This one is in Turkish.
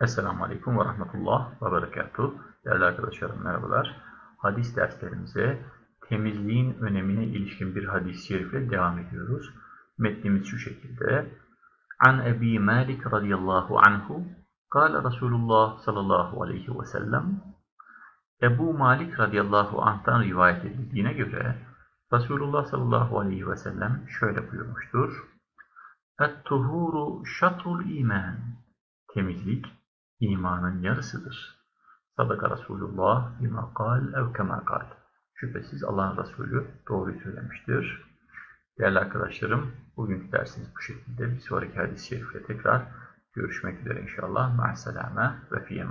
Aleyküm ve Rahmetullah ve Berekatuhu. Değerli arkadaşlarım merhabalar. Hadis derslerimize temizliğin önemine ilişkin bir hadis-i şerifle devam ediyoruz. Metnimiz şu şekilde. An Ebi Malik radıyallahu anhu Kale Resulullah sallallahu aleyhi ve sellem Ebu Malik radıyallahu anh'tan rivayet edildiğine göre Resulullah sallallahu aleyhi ve sellem şöyle buyurmuştur. Et-tuhuru şatrul iman. Temizlik imanın yarısıdır. Sadaka Resulullah bima kal ev kema kal. Şüphesiz Allah'ın Resulü doğruyu söylemiştir. Değerli arkadaşlarım, bugünkü dersimiz bu şekilde. Bir sonraki hadis-i şerifle tekrar görüşmek üzere inşallah. Ma'aselame ve fi.